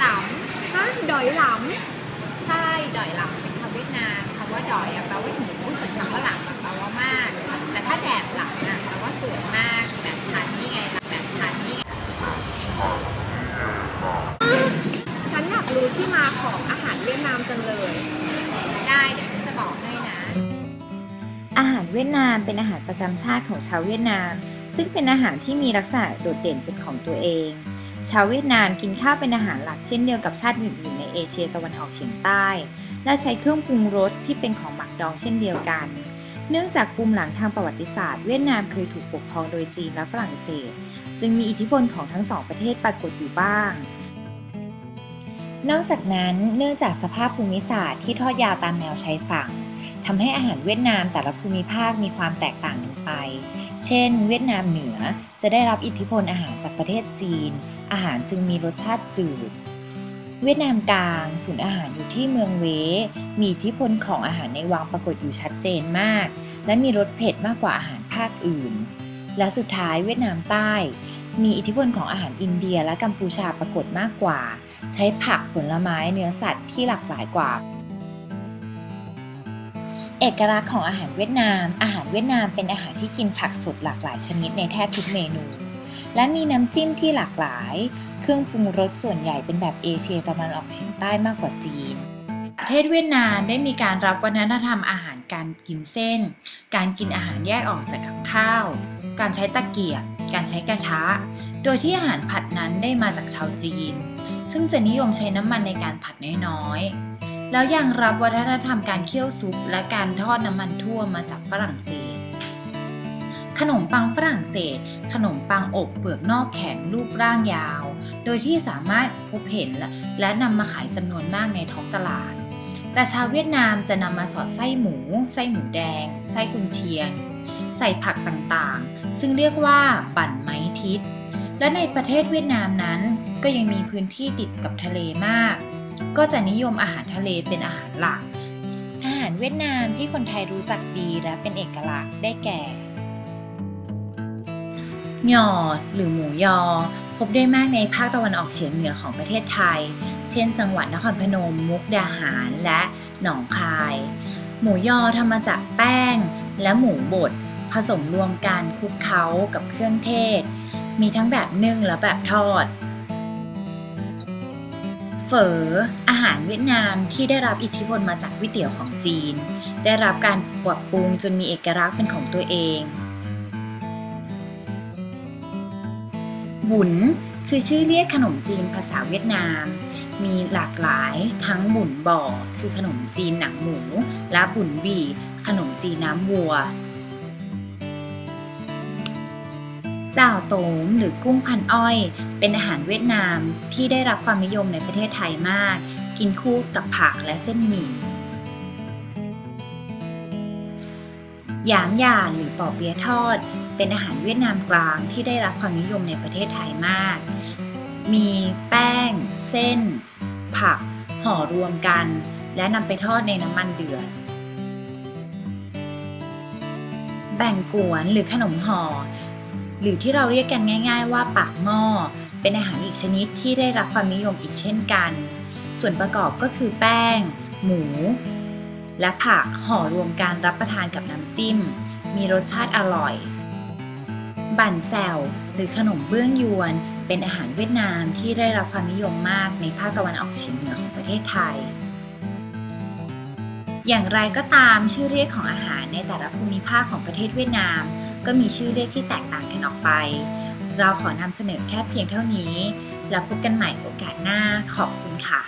หลใช่ดอยหลังเป็นคำเวียดนามคำว่าดอยอะแปลว่าหิวส่วนคำว่าหลังอะแปลว่ามาก แต่ถ้าแดดหลังอะแปลว่าสวยมากแบบฉันนี่ไงล่ะแบบฉันนี่ไงำฉันอยากรู้ที่มาของอาหารเวียดนามจังเลย ได้เดี๋ยวฉันจะบอกให้นะ อาหารเวียดนามเป็นอาหารประจำชาติของชาวเวียดนาม ซึ่งเป็นอาหารที่มีลักษณะโดดเด่นเป็นของตัวเอง ชาวเวียดนามกินข้าวเป็นอาหารหลักเช่นเดียวกับชาติอื่นๆในเอเชียตะวันออกเฉียงใต้ และใช้เครื่องปรุงรสที่เป็นของหมักดองเช่นเดียวกัน เนื่องจากภูมิหลังทางประวัติศาสตร์เวียดนามเคยถูกปกครองโดยจีนและฝรั่งเศส จึงมีอิทธิพลของทั้งสองประเทศปรากฏอยู่บ้างนอกจากนั้นเนื่องจากสภาพภูมิศาสตร์ที่ทอดยาวตามแนวชายฝั่ง ทำให้อาหารเวียดนามแต่ละภูมิภาคมีความแตกต่างกันไป เช่น เวียดนามเหนือจะได้รับอิทธิพลอาหารจากประเทศจีน อาหารจึงมีรสชาติจืด เวียดนามกลางศูนย์อาหารอยู่ที่เมืองเว มีอิทธิพลของอาหารในวังปรากฏอยู่ชัดเจนมาก และมีรสเผ็ดมากกว่าอาหารภาคอื่น และสุดท้ายเวียดนามใต้มีอิทธิพลของอาหารอินเดียและกัมพูชาปรากฏมากกว่า ใช้ผักผลไม้เนื้อสัตว์ที่หลากหลายกว่า เอกลักษณ์ของอาหารเวียดนาม อาหารเวียดนามเป็นอาหารที่กินผักสดหลากหลายชนิดในแทบทุกเมนู และมีน้ำจิ้มที่หลากหลาย เครื่องปรุงรสส่วนใหญ่เป็นแบบเอเชียตะวันออกเฉียงใต้มากกว่าจีน ประเทศเวียดนามได้มีการรับวัฒนธรรมอาหารการกินเส้น การกินอาหารแยกออกจากกับข้าว การใช้ตะเกียบ การใช้กระทะ โดยที่อาหารผัดนั้นได้มาจากชาวจีน ซึ่งจะนิยมใช้น้ำมันในการผัดน้อยๆ แล้วยังรับวัฒนธรรมการเคี่ยวซุปและการทอดน้ำมันทั่วมาจากฝรั่งเศส ขนมปังฝรั่งเศส ขนมปังอบเปลือกนอกแข็งรูปร่างยาว โดยที่สามารถพบเห็นและนำมาขายจำนวนมากในท้องตลาด แต่ชาวเวียดนามจะนำมาสอดไส้หมู ไส้หมูแดง ไส้กุนเชียง ใส่ผักต่างๆ ซึ่งเรียกว่าปั่นไม้ทิศและในประเทศเวียดนามนั้นก็ยังมีพื้นที่ติดกับทะเลมาก ก็จะนิยมอาหารทะเลเป็นอาหารหลัก อาหารเวียดนามที่คนไทยรู้จักดีและเป็นเอกลักษณ์ได้แก่หยอดหรือหมูยอ พบได้มากในภาคตะวันออกเฉียงเหนือของประเทศไทย เช่น จังหวัดนครพนม มุกดาหาร และหนองคาย หมูยอทำมาจากแป้งและหมูบดผสมรวมกันคลุกเคล้ากับเครื่องเทศ มีทั้งแบบนึ่งและแบบทอดเฝออาหารเวียดนามที่ได้รับอิทธิพลมาจากก๋วยเตี๋ยวของจีน ได้รับการปรับปรุงจนมีเอกลักษณ์เป็นของตัวเองบุนคือชื่อเรียกขนมจีนภาษาเวียดนาม มีหลากหลายทั้งบุนบ่อ คือขนมจีนหนังหมู และบุนบีขนมจีนน้ำวัว จ้าโตมหรือกุ้งพันอ้อย เป็นอาหารเวียดนามที่ได้รับความนิยมในประเทศไทยมาก กินคู่กับผักและเส้นหมี่หยางหยานหรือปอเปี๊ยะทอด เป็นอาหารเวียดนามกลางที่ได้รับความนิยมในประเทศไทยมาก มีแป้ง เส้น ผัก ห่อรวมกัน และนำไปทอดในน้ำมันเดือดแบ่งกวนหรือขนมห่อ หรือที่เราเรียกกันง่าย ๆ ว่าปากหม้อ เป็นอาหารอีกชนิดที่ได้รับความนิยมอีกเช่นกัน ส่วนประกอบก็คือแป้ง หมู และผักห่อรวมกันรับประทานกับน้ำจิ้ม มีรสชาติอร่อย บั่นแซวหรือขนมเบื้องยวน เป็นอาหารเวียดนามที่ได้รับความนิยมมากในภาคตะวันออกเฉียงเหนือของประเทศไทย อย่างไรก็ตามชื่อเรียกของอาหารในแต่ละภูมิภาคของประเทศเวียดนาม ก็มีชื่อเรียกที่แตกต่างกันออกไป เราขอนำเสนอแค่เพียงเท่านี้ แล้วพบกันใหม่โอกาสหน้าขอบคุณค่ะ